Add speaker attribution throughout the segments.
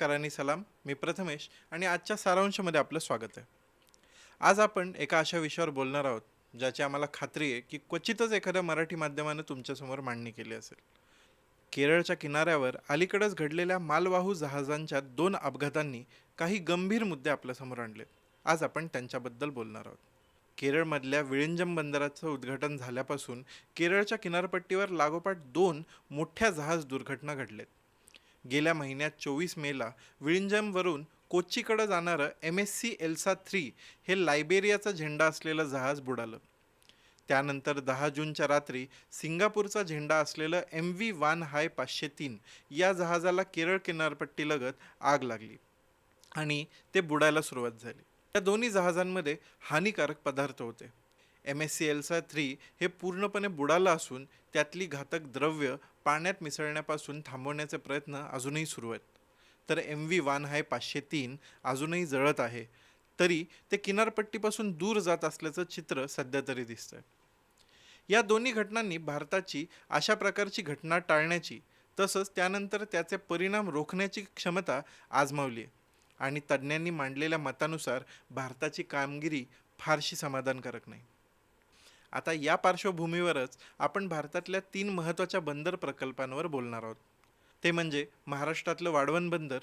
Speaker 1: नमस्कार आणि सलाम. मी प्रथमेश आणि आजच्या सारांशामध्ये आपलं स्वागत आहे. आज आपण एका अशा विषयावर बोलणार आहोत ज्याची आम्हाला खात्री आहे की क्वचितच एखाद्या मराठी माध्यमानं तुमच्यासमोर मांडणी केली असेल. केरळच्या किनाऱ्यावर अलीकडंच घडलेल्या मालवाहू जहाजांच्या दोन अपघातांनी काही गंभीर मुद्दे आपल्यासमोर आणले. आज आपण त्यांच्याबद्दल बोलणार आहोत. केरळमधल्या विळिंजम बंदराचं उद्घाटन झाल्यापासून केरळच्या किनारपट्टीवर लागोपाठ दोन मोठ्या जहाज दुर्घटना घडलेत. गेल्या महिन्यात चोवीस मेला विळिंजमवरून कोच्चीकडे जाणारं M S C Elsa three हे लायबेरियाचा झेंडा असलेलं जहाज बुडालं. त्यानंतर दहा जूनच्या रात्री सिंगापूरचा झेंडा असलेलं एम व्ही वान हाय पाचशे तीन या जहाजाला केरळ किनारपट्टीलगत आग लागली आणि ते बुडायला सुरुवात झाली. या दोन्ही जहाजांमध्ये हानिकारक पदार्थ होते. M S C Elsa three हे पूर्णपणे बुडालं असून त्यातली घातक द्रव्य पाण्यात मिसळण्यापासून थांबवण्याचे प्रयत्न अजूनही सुरू आहेत. तर एम व्ही वान हाय पाचशे तीन अजूनही जळत आहे. तरी ते किनारपट्टीपासून दूर जात असल्याचं चित्र सध्या तरी दिसतंय. या दोन्ही घटनांनी भारताची अशा प्रकारची घटना टाळण्याची तसंच त्यानंतर त्याचे परिणाम रोखण्याची क्षमता आजमावली आहे. आणि तज्ज्ञांनी मांडलेल्या मतानुसार भारताची कामगिरी फारशी समाधानकारक नाही. आता या पार्श्वभूमीवरच आपण भारतातल्या तीन महत्त्वाच्या बंदर प्रकल्पांवर बोलणार आहोत. ते म्हणजे महाराष्ट्रातलं वाढवण बंदर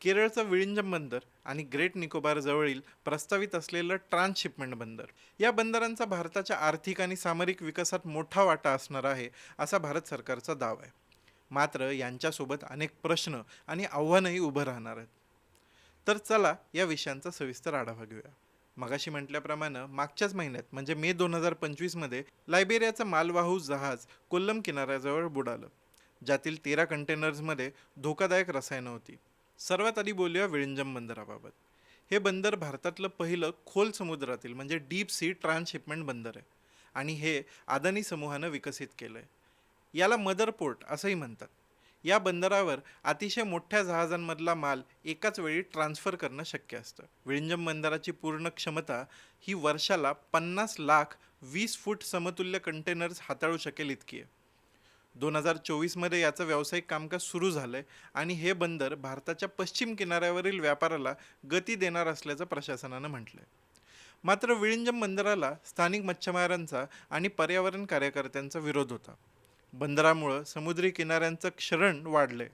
Speaker 1: केरळचं विळिंजम बंदर आणि ग्रेट निकोबार जवळील प्रस्तावित असलेलं ट्रान्सशिपमेंट बंदर. या बंदरांचा भारताच्या आर्थिक आणि सामरिक विकासात मोठा वाटा असणार आहे असा भारत सरकारचा दावा आहे. मात्र यांच्यासोबत अनेक प्रश्न आणि आव्हानंही उभं राहणार आहेत. तर चला या विषयांचा सविस्तर आढावा घेऊया. मगाशी म्हटल्याप्रमाणे मागच्याच महिन्यात म्हणजे मे दोन हजार पंचवीसमध्ये लायबेरियाचं मालवाहू जहाज कोल्लम किनाऱ्याजवळ बुडालं ज्यातील तेरा कंटेनर्समध्ये धोकादायक रसायनं होती. सर्वात आधी बोलूया विळिंजम बंदराबाबत. हे बंदर भारतातलं पहिलं खोल समुद्रातील म्हणजे डीप सी ट्रान्सशिपमेंट बंदर आहे. आणि हे अदानी समूहानं विकसित केलं आहे याला मदर पोर्ट असंही म्हणतात. या बंदरावर अतिशय मोठ्या जहाजांमधला माल एकाच वेळी ट्रान्स्फर करणं शक्य असतं. विळिंजम बंदराची पूर्ण क्षमता ही वर्षाला पन्नास लाख वीस फूट समतुल्य कंटेनर्स हाताळू शकेल इतकी आहे. दोन हजार चोवीसमध्ये याचं व्यावसायिक कामकाज सुरू झालं आहे आणि हे बंदर भारताच्या पश्चिम किनाऱ्यावरील व्यापाराला गती देणार असल्याचं प्रशासनानं म्हटलं आहे मात्र विळिंजम बंदराला स्थानिक मच्छीमारांचा आणि पर्यावरण कार्यकर्त्यांचा विरोध होता. बंदरामुळं समुद्री किनाऱ्यांचं क्षरण वाढलंय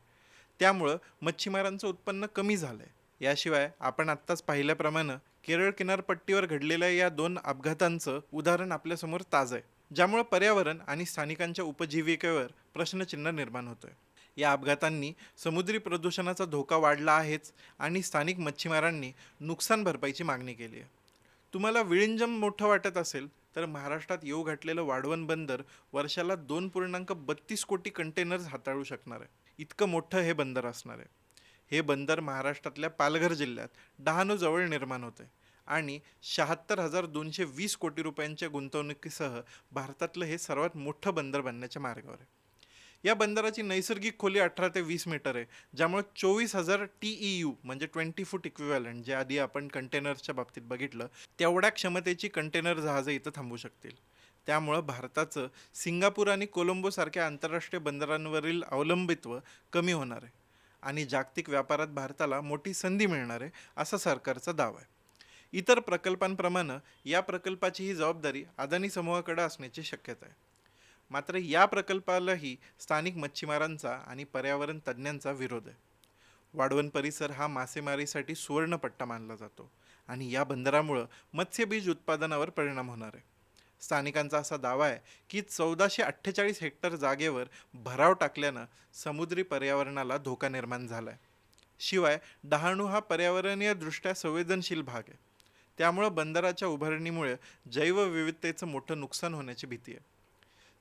Speaker 1: त्यामुळं मच्छीमारांचं उत्पन्न कमी झालंय. याशिवाय आपण आत्ताच पाहिल्याप्रमाणे केरळ किनारपट्टीवर घडलेल्या या दोन अपघातांचं उदाहरण आपल्यासमोर ताजं आहे ज्यामुळं पर्यावरण आणि स्थानिकांच्या उपजीविकेवर प्रश्नचिन्ह निर्माण होतोय. या अपघातांनी समुद्री प्रदूषणाचा धोका वाढला आहेच आणि स्थानिक मच्छीमारांनी नुकसान भरपाईची मागणी केली आहे. तुम्हाला विळिंजम मोठं वाटत असेल तर महाराष्ट्रात येऊ घातलेलं वाढवण बंदर वर्षाला दोन पूर्णांक बत्तीस कोटी कंटेनर्स हाताळू शकणार आहे. इतकं मोठं हे बंदर असणार आहे. हे बंदर महाराष्ट्रातल्या पालघर जिल्ह्यात डहाणूजवळ निर्माण होते आणि शहात्तर हजार दोनशे वीस कोटी रुपयांच्या गुंतवणुकीसह भारतातलं हे सर्वात मोठं बंदर बनण्याच्या मार्गावर आहे. या बंदराची नैसर्गिक खोली अठरा ते वीस मीटर आहे ज्यामुळे चोवीस हजार टी ई यू म्हणजे ट्वेंटी फूट इक्विव्हॅलंट जे आधी आपण कंटेनर्सच्या बाबतीत बघितलं तेवढ्या क्षमतेची कंटेनर जहाजं इथं थांबू शकतील. त्यामुळं भारताचं सिंगापूर आणि कोलंबोसारख्या आंतरराष्ट्रीय बंदरांवरील अवलंबित्व कमी होणार आहे आणि जागतिक व्यापारात भारताला मोठी संधी मिळणार आहे असा सरकारचा दावा आहे. इतर प्रकल्पांप्रमाणे या प्रकल्पाची ही जबाबदारी अदानी समूहाकडे असण्याची शक्यता आहे. मात्र या प्रकल्पालाही स्थानिक मच्छीमारांचा आणि पर्यावरण तज्ज्ञांचा विरोध आहे. वाढवण परिसर हा मासेमारीसाठी सुवर्णपट्टा मानला जातो आणि या बंदरामुळं मत्स्यबीज उत्पादनावर परिणाम होणार आहे. स्थानिकांचा असा दावा आहे की चौदाशे अठ्ठेचाळीस हेक्टर जागेवर भराव टाकल्यानं समुद्री पर्यावरणाला धोका निर्माण झाला आहे शिवाय डहाणू हा पर्यावरणीय दृष्ट्या संवेदनशील भाग आहे. त्यामुळं बंदराच्या उभारणीमुळे जैवविविधतेचं मोठं नुकसान होण्याची भीती आहे.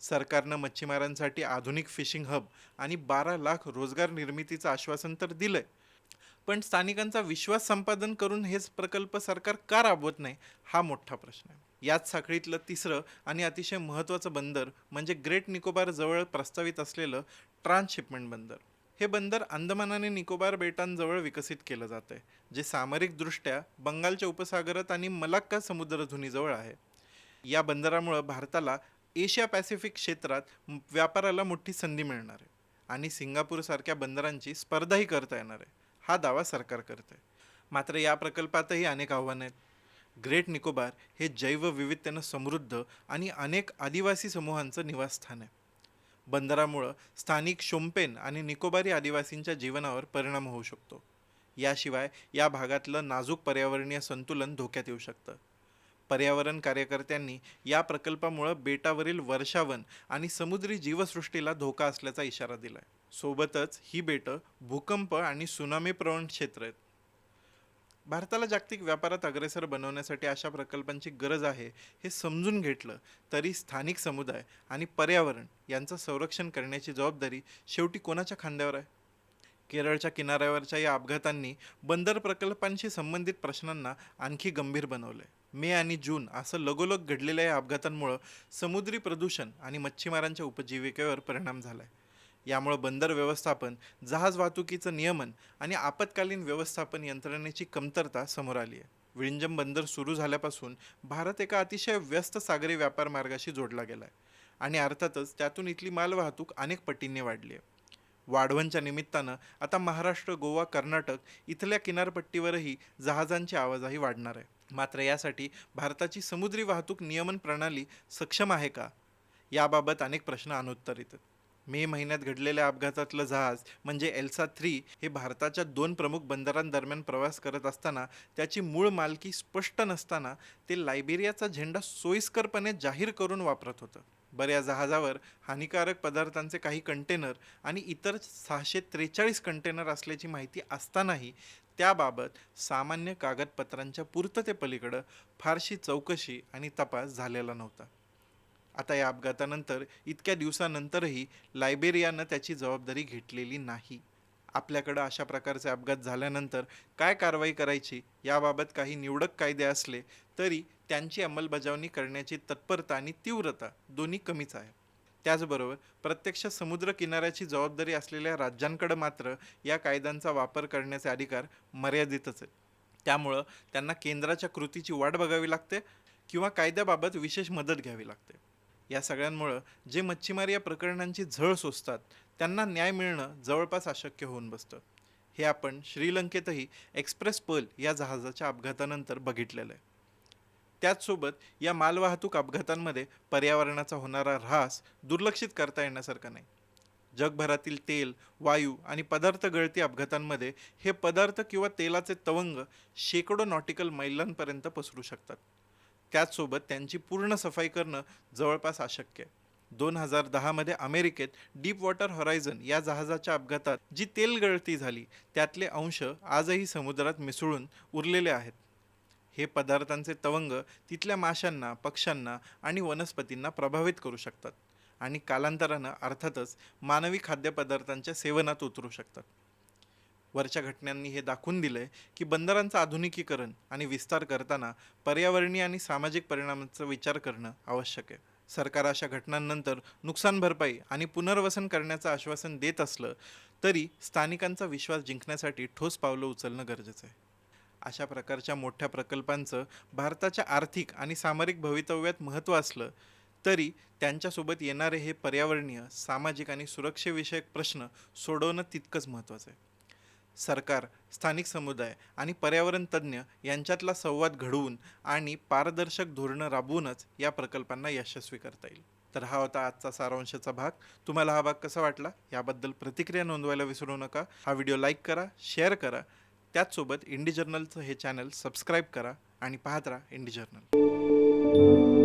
Speaker 1: सरकारनं मच्छीमारांसाठी आधुनिक फिशिंग हब आणि बारा लाख रोजगार निर्मितीचं आश्वासन तर दिलंय. पण स्थानिकांचा विश्वास संपादन करून हेच प्रकल्प सरकार का राबवत नाही हा मोठा प्रश्न आहे. याच साखळीतलं तिसरं आणि अतिशय महत्त्वाचं बंदर म्हणजे ग्रेट निकोबार जवळ प्रस्तावित असलेलं ट्रान्सशिपमेंट बंदर. हे बंदर अंदमान आणि निकोबार बेटांजवळ विकसित केलं जात आहे जे सामरिकदृष्ट्या बंगालच्या उपसागरात आणि मलाक्का समुद्रधुनीजवळ आहे. या बंदरामुळं भारताला एशिया पॅसिफिक क्षेत्रात व्यापाराला मोठी संधी मिळणार आहे. आणि सिंगापूरसारख्या बंदरांची स्पर्धाही करता येणार आहे. हा दावा सरकार करते मात्र या प्रकल्पातही अनेक आव्हानं आहेत. ग्रेट निकोबार हे जैवविविधतेनं समृद्ध आणि अनेक आदिवासी समूहांचं निवासस्थान आहे. बंदरामुळं स्थानिक शोम्पेन आणि निकोबारी आदिवासींच्या जीवनावर परिणाम होऊ शकतो. याशिवाय या भागातलं नाजूक पर्यावरणीय संतुलन धोक्यात येऊ शकतं. पर्यावरण कार्यकर्त्यांनी या प्रकल्पामुळं बेटावरील वर्षावन आणि समुद्री जीवसृष्टीला धोका असल्याचा इशारा दिलाय. सोबतच ही बेटं भूकंप आणि सुनामी प्रवण क्षेत्र आहेत. भारताला जागतिक व्यापारात अग्रेसर बनवण्यासाठी अशा प्रकल्पांची गरज आहे हे समजून घेतलं तरी स्थानिक समुदाय आणि पर्यावरण यांचं संरक्षण करण्याची जबाबदारी शेवटी कोणाच्या खांद्यावर आहे? केरळच्या किनाऱ्यावरच्या या अपघातांनी बंदर प्रकल्पांशी संबंधित प्रश्नांना आणखी गंभीर बनवले मे आणि जून असं लगोलग घडलेल्या या अपघातांमुळं समुद्री प्रदूषण आणि मच्छीमारांच्या उपजीविकेवर परिणाम झालाय. यामुळं बंदर व्यवस्थापन जहाज वाहतुकीचं नियमन आणि आपत्कालीन व्यवस्थापन यंत्रणेची कमतरता समोर आली आहे. विळंजम बंदर सुरू झाल्यापासून भारत एका अतिशय व्यस्त सागरी व्यापार मार्गाशी जोडला गेला आहे आणि अर्थातच त्यातून इथली मालवाहतूक अनेक पटींनी वाढली आहे. वाढवणच्या निमित्तानं आता महाराष्ट्र गोवा कर्नाटक इथल्या किनारपट्टीवरही जहाजांची आवाजाही वाढणार आहे. मात्र यासाठी भारताची समुद्री वाहतूक नियमन प्रणाली सक्षम आहे का? याबाबत अनेक प्रश्न अनुत्तरित. मे महिन्यात घडलेल्या अपघातातलं जहाज म्हणजे एल्सा थ्री हे भारताच्या दोन प्रमुख बंदरांदरम्यान प्रवास करत असताना त्याची मूळ मालकी स्पष्ट नसताना ते लायबेरियाचा झेंडा सोयीस्करपणे जाहीर करून वापरत होतं. बऱ्या या जहाजावर हानिकारक पदार्थांचे काही कंटेनर आणि इतर सहाशे त्रेचाळीस कंटेनर असल्याची माहिती असतानाही त्याबाबत सामान्य कागदपत्रांच्या पूर्ततेपलीकडं फारशी चौकशी आणि तपास झालेला नव्हता. आता या अपघातानंतर इतक्या दिवसानंतरही लायबेरियानं त्याची जबाबदारी घेतलेली नाही. आपल्याकडं अशा प्रकारचे अपघात झाल्यानंतर काय कारवाई करायची याबाबत काही निवडक कायदे असले तरी त्यांची अंमलबजावणी करण्याची तत्परता आणि तीव्रता दोन्ही कमीच आहे. त्याचबरोबर प्रत्यक्ष समुद्र किनाऱ्याची जबाबदारी असलेल्या राज्यांकडे मात्र या कायद्यांचा वापर करण्याचे अधिकार मर्यादितच आहेत. त्यामुळं त्यांना केंद्राच्या कृतीची वाट बघावी लागते किंवा कायद्याबाबत विशेष मदत घ्यावी लागते. या सगळ्यांमुळं जे मच्छीमार या प्रकरणांची झळ सोसतात त्यांना न्याय मिळणं जवळपास अशक्य होऊन बसतं. हे आपण श्रीलंकेतही एक्सप्रेस पर्ल या जहाजाच्या अपघातानंतर बघितलेलं आहे. त्याचसोबत या मालवाहतूक अपघातांमध्ये पर्यावरणाचा होणारा ऱ्हास दुर्लक्षित करता येण्यासारखा नाही. जगभरातील तेल वायू आणि पदार्थ गळती अपघातांमध्ये हे पदार्थ किंवा तेलाचे तवंग शेकडो नॉटिकल मैलांपर्यंत पसरू शकतात. त्याचसोबत त्यांची पूर्ण सफाई करणं जवळपास अशक्य आहे. दोन हजार दहामध्ये अमेरिकेत डीप वॉटर हॉरायझन या जहाजाच्या अपघातात जी तेल गळती झाली त्यातले अंश आजही समुद्रात मिसळून उरलेले आहेत. हे पदार्थांचे तवंग तिथल्या माशांना पक्ष्यांना आणि वनस्पतींना प्रभावित करू शकतात आणि कालांतरानं अर्थातच मानवी खाद्यपदार्थांच्या सेवनात उतरू शकतात. वरच्या घटनांनी हे दाखवून दिलंय की बंदरांचं आधुनिकीकरण आणि विस्तार करताना पर्यावरणीय आणि सामाजिक परिणामांचा विचार करणं आवश्यक आहे. सरकार अशा घटनांनंतर नुकसान भरपाई आणि पुनर्वसन करण्याचं आश्वासन देत असलं तरी स्थानिकांचा विश्वास जिंकण्यासाठी ठोस पावलं उचलणं गरजेचं आहे. अशा प्रकारच्या मोठ्या प्रकल्पांचं भारताच्या आर्थिक आणि सामरिक भवितव्यात महत्त्व असलं तरी त्यांच्यासोबत येणारे हे पर्यावरणीय सामाजिक आणि सुरक्षेविषयक प्रश्न सोडवणं तितकंच महत्त्वाचं आहे. सरकार स्थानिक समुदाय आणि पर्यावरण तज्ज्ञ यांच्यातला संवाद घडवून आणि पारदर्शक धोरणं राबवूनच या प्रकल्पांना यशस्वी करता येईल. तर हा होता आजचा सारांशाचा भाग. तुम्हाला हा भाग कसा वाटला? याबद्दल प्रतिक्रिया नोंदवायला विसरू नका. हा व्हिडिओ लाईक करा शेअर करा त्याचसोबत इंडी जर्नलचं हे चॅनल सबस्क्राईब करा आणि पाहत राहा इंडी जर्नल.